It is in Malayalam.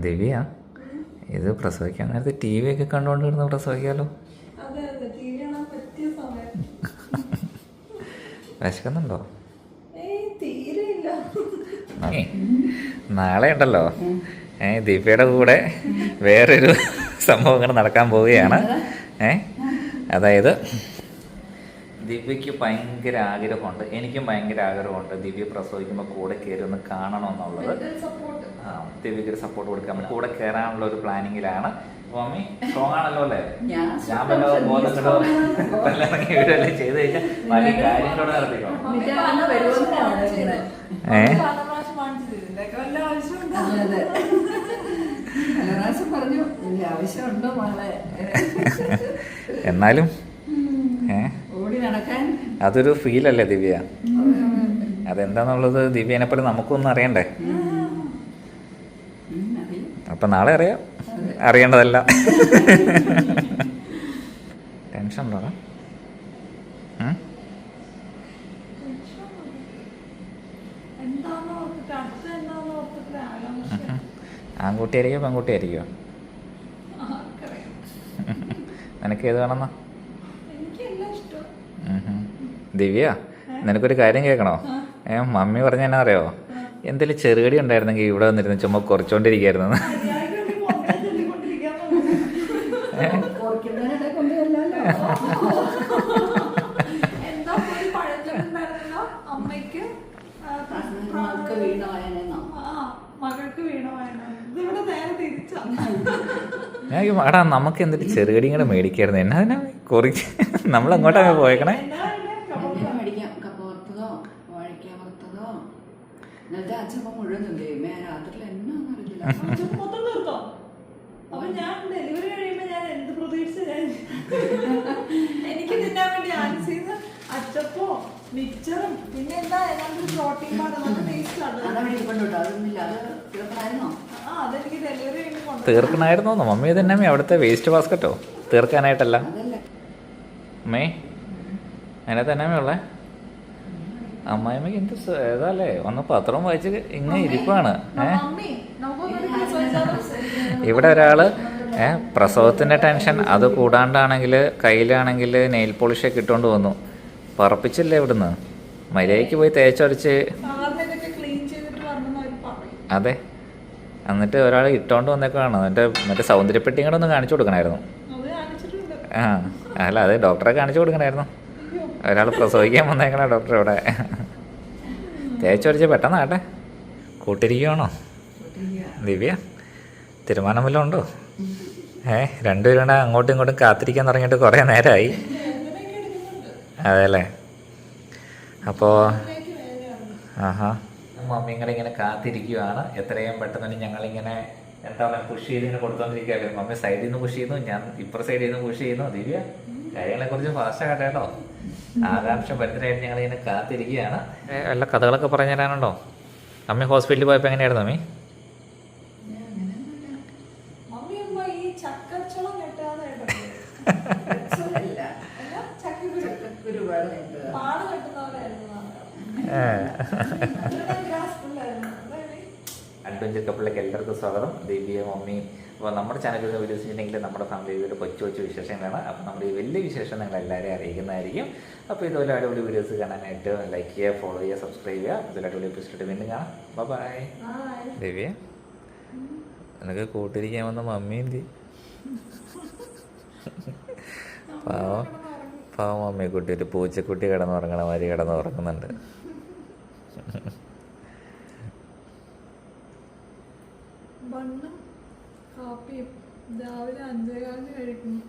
ദിവ്യ ഇത് പ്രസവിക്കാൻ നേരത്തെ ടി വി ഒക്കെ കണ്ടുകൊണ്ട് കിടന്ന് പ്രസവിക്കാമല്ലോ വിശക്കുന്നുണ്ടോ? നാളെ ഉണ്ടല്ലോ. ഏ ദിവ്യയുടെ കൂടെ വേറൊരു സംഭവം ഇങ്ങനെ നടക്കാൻ പോവുകയാണ്. ഏ അതായത് ദിവ്യക്ക് ഭയങ്കര ആഗ്രഹമുണ്ട്. എനിക്കും ഭയങ്കര ആഗ്രഹമുണ്ട് ദിവ്യ പ്രസവിക്കുമ്പോൾ കൂടെ കയറി ഒന്ന് കാണണമെന്നുള്ളത് സപ്പോർട്ട് ആ, ദിവ്യക്ക് ഒരു സപ്പോർട്ട് കൊടുക്കാൻ പറ്റും കൂടെ കയറാനുള്ള ഒരു പ്ലാനിങ്ങിലാണ്. മമ്മി സ്ട്രോങ് ആണല്ലോ അല്ലേ? ഞാൻ വല്ല ബോധം കിട്ടോ വല്ല ഇറങ്ങി വീടുവല്ലേ ചെയ്ത് കഴിഞ്ഞാൽ വലിയ കാര്യങ്ങളോട് നടത്തിക്കോ. ഏ? പറഞ്ഞു ആവശ്യമുണ്ടോ മകളെ എന്നാലും അതൊരു ഫീലല്ലേ ദിവ്യ? അതെന്താന്നുള്ളത് ദിവ്യനെ പോലെ നമുക്കൊന്നും അറിയണ്ടേ? അപ്പൊ നാളെ അറിയാം. അറിയേണ്ടതല്ല. ടെൻഷൻ ഉണ്ടോ? ആൺകുട്ടിയായിരിക്കോ പെൺകുട്ടിയായിരിക്കോ? നിനക്ക് ഏത് വേണമെന്നാ? ദിവ്യ നിനക്കൊരു കാര്യം കേൾക്കണോ? ഏ മമ്മി പറഞ്ഞ എന്നാ അറിയോ? എന്തെങ്കിലും ചെറുകടി ഉണ്ടായിരുന്നെങ്കിൽ ഇവിടെ വന്നിരുന്ന് ചുമ്മാ ഇതിവിടെ ഞാൻ അടാ എടാ നമുക്ക് എന്തൊരു ചെറുകടി ഇങ്ങനെ മേടിക്കായിരുന്നു? എന്നാ അതിനാ കുറിച്ച് നമ്മൾ അങ്ങോട്ടാണ് പോയേക്കണേ എന്നാ വേണ്ടേ? എന്തെങ്കിലും മേടിക്കാം കപ്പ വറുത്തതോ വറുത്തതോ? ഇന്നലത്തെ അച്ഛമ്മ മുഴുവൻ ദൈവമേ രാത്രിയിൽ എന്നാന്ന് അറിയില്ല അച്ഛൻ മൊത്തം നിർത്തോ അപ്പൊ ഞാൻ ഡെലിവറി കഴിയുമ്പോ ഞാൻ എന്ത് പ്രതീക്ഷ ഞാൻ എനിക്ക് തിന്നാൻ വേണ്ടി ആൻസീന്ന് അച്ചപ്പോ മിക്സറും പിന്നെ എന്താ ഏതാണ്ട് പ്രോട്ടീൻ പാട് നല്ല ടേസ്റ്റ് ആണ്. തീർക്കണമായിരുന്നോ? മമ്മി തന്നെ അവിടുത്തെ വേസ്റ്റ് ബാസ്ക്കറ്റോ തീർക്കാനായിട്ടല്ല. മേ അമ്മേ അതിനകത്ത് തന്നെ ഉള്ളേ? അമ്മായിമ്മക്ക് എന്ത് ഏതാല്ലേ? ഒന്ന് പത്രം വായിച്ച് ഇങ്ങനെ ഇരിപ്പാണ്. ഇവിടെ ഒരാൾ ഏഹ് പ്രസവത്തിന്റെ ടെൻഷൻ. അത് കൂടാണ്ടാണെങ്കിൽ കയ്യിലാണെങ്കിൽ നെയിൽ പോളിഷ് ഇട്ടുകൊണ്ട് വന്നു. പറപ്പിച്ചില്ലേ ഇവിടുന്ന്? മര്യാദയ്ക്ക് പോയി തേച്ചൊരച്ച് അതെ. എന്നിട്ട് ഒരാൾ ഇട്ടോണ്ട് വന്നേക്കാണ് എന്നിട്ട് മറ്റേ സൗന്ദര്യപ്പെട്ടി കൂടെ ഒന്ന് കാണിച്ചു കൊടുക്കണമായിരുന്നു ആ അല്ല അത് ഡോക്ടറെ കാണിച്ചു കൊടുക്കണമായിരുന്നു ഒരാൾ പ്രസവിക്കാൻ വന്നേക്കണ ഡോക്ടർ ഇവിടെ. തേച്ചൊരച്ച് പെട്ടെന്നാട്ടെ കൂട്ടിരിക്കുകയാണോ ദിവ്യ തീരുമാനം വല്ലതും ഉണ്ടോ? ഏ രണ്ടുപേരും അങ്ങോട്ടും ഇങ്ങോട്ടും കാത്തിരിക്കാൻ തുടങ്ങിയിട്ട് കുറേ നേരമായി. അതെല്ലേ അപ്പോൾ ആഹാ. മമ്മി ഇങ്ങനെ ഇങ്ങനെ കാത്തിരിക്കുവാണ്. എത്രയും പെട്ടെന്ന് ഞങ്ങളിങ്ങനെ എന്താ പറയുക പുഷ് ചെയ്ത് ഇങ്ങനെ കൊടുത്തോണ്ടിരിക്കുകയല്ലേ മമ്മി സൈഡിൽ നിന്ന് പുഷ് ചെയ്യുന്നു ഞാൻ ഇപ്പുറ സൈഡിൽ നിന്ന് പുഷ് ചെയ്യുന്നു. ദിവ്യ കാര്യങ്ങളെ കുറിച്ച് ഫാസ്റ്റ് ആകട്ടെ കേട്ടോ. ആകാംക്ഷ ഭരിതരായിട്ട് ഞങ്ങൾ ഇങ്ങനെ കാത്തിരിക്കുകയാണ്. എല്ലാ കഥകളൊക്കെ പറഞ്ഞു തരാനുണ്ടോ? അമ്മ ഹോസ്പിറ്റലിൽ പോയപ്പോൾ എങ്ങനെയായിരുന്നു അമ്മി. അഡ്വഞ്ചർ കപ്പിളിലേക്ക് എല്ലാവർക്കും സ്വാഗതം. ദിവ്യ മമ്മി അപ്പോൾ നമ്മുടെ ചാനലിൽ വീഡിയോസ് വെച്ചിട്ടുണ്ടെങ്കിൽ നമ്മുടെ ഫാമിലി ഇതൊരു കൊച്ചു കൊച്ചു വിശേഷങ്ങളാണ് അപ്പോൾ നമ്മുടെ ഈ വലിയ വിശേഷം നിങ്ങൾ എല്ലാവരെയും അറിയിക്കുന്നതായിരിക്കും. അപ്പോൾ ഇതുപോലെ അടിപൊളി വീഡിയോസ് കാണാനായിട്ട് ലൈക്ക് ചെയ്യുക ഫോളോ ചെയ്യുക സബ്സ്ക്രൈബ് ചെയ്യുക. ഇതുപോലെ അടിപൊളി എപ്പിസോഡ് വീണ്ടും കാണാം. ബൈ ആ ദിവ്യ നിനക്ക് കൂട്ടിരിക്കാൻ വന്ന മമ്മി എന്തി? പാവം പാവം മമ്മി കുട്ടി ഒരു പൂച്ചക്കുട്ടി കിടന്ന് ഉറങ്ങണ മാതിരി കിടന്ന് ഉറങ്ങുന്നുണ്ട് ബണ്ണും കാപ്പിയും. രാവിലെ അഞ്ചേകാലിന് കഴിക്കുന്നു